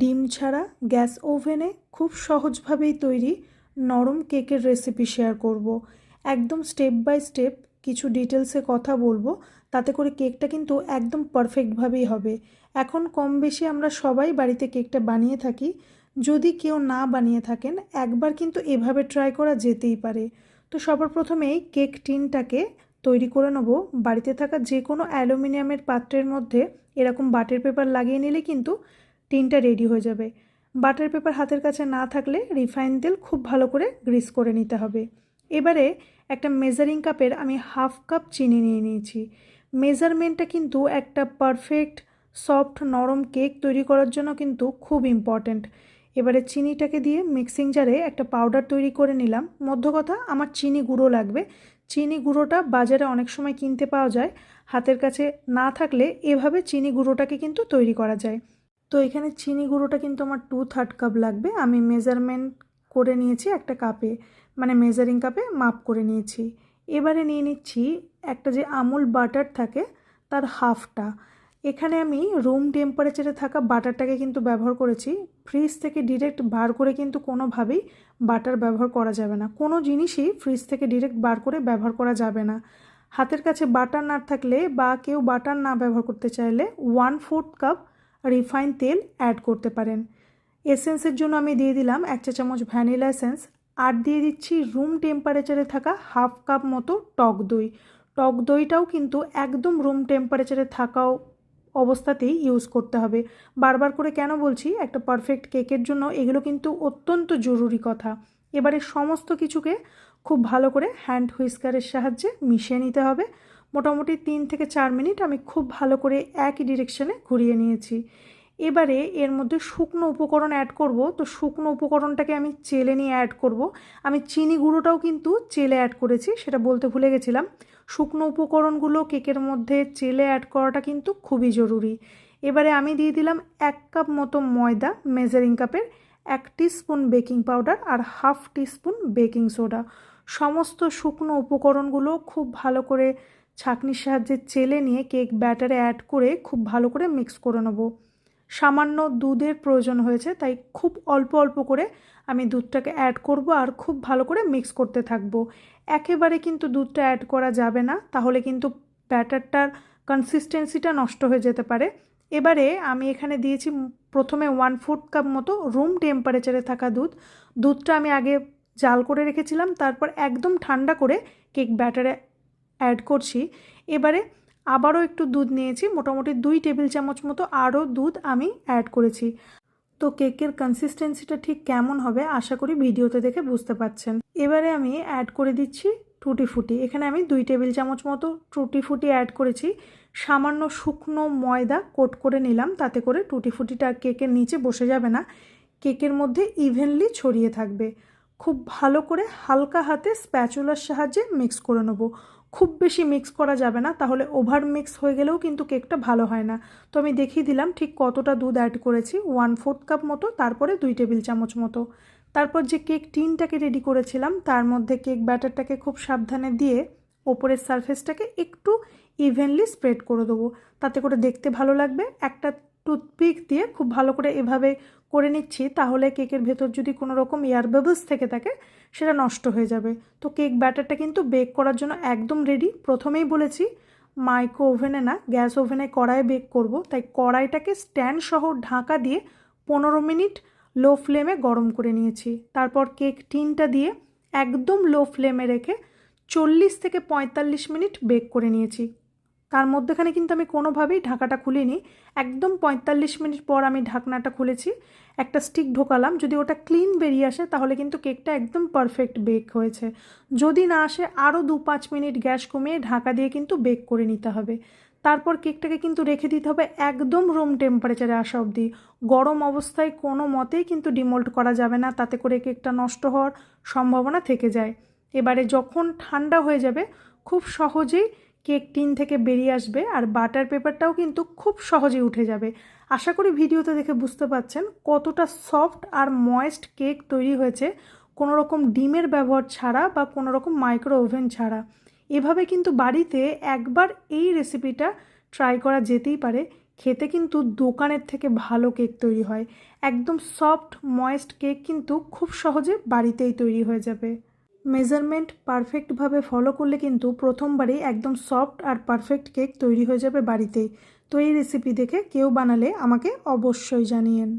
ডিম ছাড়া গ্যাস ওভেনে খুব সহজভাবেই তৈরি নরম কেকের রেসিপি শেয়ার করব। একদম স্টেপ বাই স্টেপ কিছু ডিটেলসে কথা বলব, তাতে করে কেকটা কিন্তু একদম পারফেক্টভাবেই হবে। এখন কম বেশি আমরা সবাই বাড়িতে কেকটা বানিয়ে থাকি। যদি কেউ না বানিয়ে থাকেন, একবার কিন্তু এভাবে ট্রাই করা যেতেই পারে। তো সবার প্রথমেই কেক টিনটাকে তৈরি করে নেব। বাড়িতে থাকা যে কোনো অ্যালুমিনিয়ামের পাত্রের মধ্যে এরকম বাটার পেপার লাগিয়ে নিলে কিন্তু টিনটা রেডি হয়ে যাবে। বাটার পেপার হাতের কাছে না থাকলে রিফাইন তেল খুব ভালো করে গ্রিস করে নিতে হবে। এবারে একটা মেজারিং কাপের আমি হাফ কাপ চিনি নিয়ে নিয়েছি। মেজারমেন্টটা কিন্তু একটা পারফেক্ট সফট নরম কেক তৈরি করার জন্য কিন্তু খুব ইম্পর্ট্যান্ট এবারে চিনিটাকে দিয়ে মিক্সিং জারে একটা পাউডার তৈরি করে নিলাম। মধ্য কথা, আমার চিনি গুঁড়ো লাগবে। চিনি গুঁড়োটা বাজারে অনেক সময় কিনতে পাওয়া যায়। হাতের কাছে না থাকলে এভাবে চিনি গুঁড়োটাকে কিন্তু তৈরি করা যায়। তো এখানে চিনি গুঁড়োটা কিন্তু আমার টু থার্ড কাপ লাগবে। আমি মেজারমেন্ট করে নিয়েছি একটা কাপে মানে মেজারিং কাপে মাপ করে নিয়েছি। এবারে নিয়ে নিচ্ছি একটা যে আমুল বাটার থাকে, তার হাফটা এখানে আমি রুম টেম্পারেচারে থাকা বাটারটাকে কিন্তু ব্যবহার করেছি। ফ্রিজ থেকে ডিরেক্ট বার করে কিন্তু কোনোভাবেই বাটার ব্যবহার করা যাবে না। কোনো জিনিসই ফ্রিজ থেকে ডিরেক্ট বার করে ব্যবহার করা যাবে না। হাতের কাছে বাটার না থাকলে বা কেউ বাটার না ব্যবহার করতে চাইলে ওয়ান ফোর্থ কাপ রিফাইন তেল অ্যাড করতে পারেন। এসেন্সের জন্য আমি দিয়ে দিলাম এক চা চামচ ভ্যানিলা এসেন্স। আর দিয়ে দিচ্ছি রুম টেম্পারেচারে থাকা হাফ কাপ মতো টক দই। টক দইটাও কিন্তু একদম রুম টেম্পারেচারে থাকাও অবস্থাতেই ইউজ করতে হবে। বারবার করে কেন বলছি, একটা পারফেক্ট কেকের জন্য এগুলো কিন্তু অত্যন্ত জরুরি কথা। এবারে সমস্ত কিছুকে খুব ভালো করে হ্যান্ড হুইস্কারের সাহায্যে মিশিয়ে নিতে হবে। মোটামুটি তিন থেকে চার মিনিট আমি খুব ভালো করে একই ডিরেকশানে ঘুরিয়ে নিয়েছি। এবারে এর মধ্যে শুকনো উপকরণ অ্যাড করব। তো শুকনো উপকরণটাকে আমি চেলে নিয়ে অ্যাড করব। আমি চিনি গুঁড়োটাও কিন্তু চেলে অ্যাড করেছি, সেটা বলতে ভুলে গেছিলাম। শুকনো উপকরণগুলো কেকের মধ্যে চেলে অ্যাড করাটা কিন্তু খুবই জরুরি। এবারে আমি দিয়ে দিলাম এক কাপ মতো ময়দা মেজারিং কাপের এক স্পুন বেকিং পাউডার আর হাফ স্পুন বেকিং সোডা সমস্ত শুকনো উপকরণগুলো খুব ভালো করে ছাঁকনির সাহায্যে চেলে নিয়ে কেক ব্যাটারে অ্যাড করে খুব ভালো করে মিক্স করে নেব। সামান্য দুধের প্রয়োজন হয়েছে, তাই খুব অল্প অল্প করে আমি দুধটাকে অ্যাড করব আর খুব ভালো করে মিক্স করতে থাকব। একেবারে কিন্তু দুধটা অ্যাড করা যাবে না, তাহলে কিন্তু ব্যাটারটার কনসিস্টেন্সিটা নষ্ট হয়ে যেতে পারে। এবারে আমি এখানে দিয়েছি প্রথমে ওয়ান ফোর্থ কাপ মতো রুম টেম্পারেচারে থাকা দুধ। দুধটা আমি আগে জাল করে রেখেছিলাম, তারপর একদম ঠান্ডা করে কেক ব্যাটারে অ্যাড করছি। এবারে আবারও একটু দুধ নিয়েছি, মোটামুটি দুই টেবিল চামচ মতো আরও দুধ আমি অ্যাড করেছি। তো কেকের কনসিস্টেন্সিটা ঠিক কেমন হবে আশা করি ভিডিওতে দেখে বুঝতে পাচ্ছেন এবারে আমি অ্যাড করে দিচ্ছি টুটি ফুটি এখানে আমি দুই টেবিল চামচ মতো টুটি ফুটি অ্যাড করেছি। সামান্য শুকনো ময়দা কোট করে নিলাম, তাতে করে টুটি ফুটিটা কেকের নিচে বসে যাবে না। কেকের মধ্যে ইভেনলি ছড়িয়ে থাকবে। খুব ভালো করে হালকা হাতে স্প্যাচুলার সাহায্যে মিক্স করে নেব। খুব বেশি মিক্স করা যাবে না, তাহলে ওভার মিক্স হয়ে গেলেও কিন্তু কেকটা ভালো হয় না। তো আমি দেখিয়ে দিলাম ঠিক কতটা দুধ অ্যাড করেছি ওয়ান ফোর্থ কাপ মতো, তারপরে দুই টেবিল চামচ মতো। তারপর যে কেক টিনটাকে রেডি করেছিলাম, তার মধ্যে কেক ব্যাটারটাকে খুব সাবধানে দিয়ে ওপরের সারফেসটাকে একটু ইভেনলি স্প্রেড করে দেবো। তাতে করে দেখতে ভালো লাগবে, একটা টুথপিক দিয়ে খুব ভালো করে এভাবে করে নিচ্ছি, তাহলে কেকের ভেতর যদি কোনো রকম এয়ার বাবলস থেকে থাকে, সেটা নষ্ট হয়ে যাবে। তো কেক ব্যাটারটা কিন্তু বেক করার জন্য একদম রেডি প্রথমেই বলেছি মাইক্রো ওভেনে না গ্যাস ওভেনে কড়াইয়ে বেক করব। তাই কড়াইটাকে স্ট্যান্ড সহ ঢাকা দিয়ে পনেরো মিনিট লো ফ্লেমে গরম করে নিয়েছি। তারপর কেক টিনটা দিয়ে একদম লো ফ্লেমে রেখে চল্লিশ থেকে পঁয়তাল্লিশ মিনিট বেক করে নিয়েছি। তার মধ্যেখানে কিন্তু আমি কোনোভাবেই ঢাকাটা খুলিনি। একদম পঁয়তাল্লিশ মিনিট পর আমি ঢাকনাটা খুলেছি। একটা স্টিক ঢোকালাম। যদি ওটা ক্লিন বেরিয়ে আসে, তাহলে কিন্তু কেকটা একদম পারফেক্ট বেক হয়েছে। যদি না আসে, আরও দু পাঁচ মিনিট গ্যাস কমিয়ে ঢাকা দিয়ে কিন্তু বেক করে নিতে হবে। তারপর কেকটাকে কিন্তু রেখে দিতে হবে একদম রুম টেম্পারেচারে আসা অবধি। গরম অবস্থায় কোনো মতেই কিন্তু ডিমোল্ট করা যাবে না। তাতে করে কেকটা নষ্ট হওয়ার সম্ভাবনা থেকে যায়। এবারে যখন ঠান্ডা হয়ে যাবে, খুব সহজেই কেক টিন থেকে বেরিয়ে আসবে আর বাটার পেপারটাও কিন্তু খুব সহজে উঠে যাবে। আশা করি ভিডিওতে দেখে বুঝতে পাচ্ছেন কতটা সফট আর ময়েস্ট কেক তৈরি হয়েছে কোনো রকম ডিমের ব্যবহার ছাড়া বা কোনো রকম মাইক্রো ওভেন ছাড়া। এভাবে কিন্তু বাড়িতে একবার এই রেসিপিটা ট্রাই করা যেতেই পারে। খেতে কিন্তু দোকানের থেকে ভালো কেক তৈরি হয়। একদম সফট, ময়েস্ট কেক কিন্তু খুব সহজে বাড়িতেই তৈরি হয়ে যাবে। মেজারমেন্ট পারফেক্টভাবে ফলো করলে কিন্তু প্রথমবারেই একদম সফট আর পারফেক্ট কেক তৈরি হয়ে যাবে বাড়িতেই তো এই রেসিপি দেখে কেউ বানালে আমাকে অবশ্যই জানিয়েন।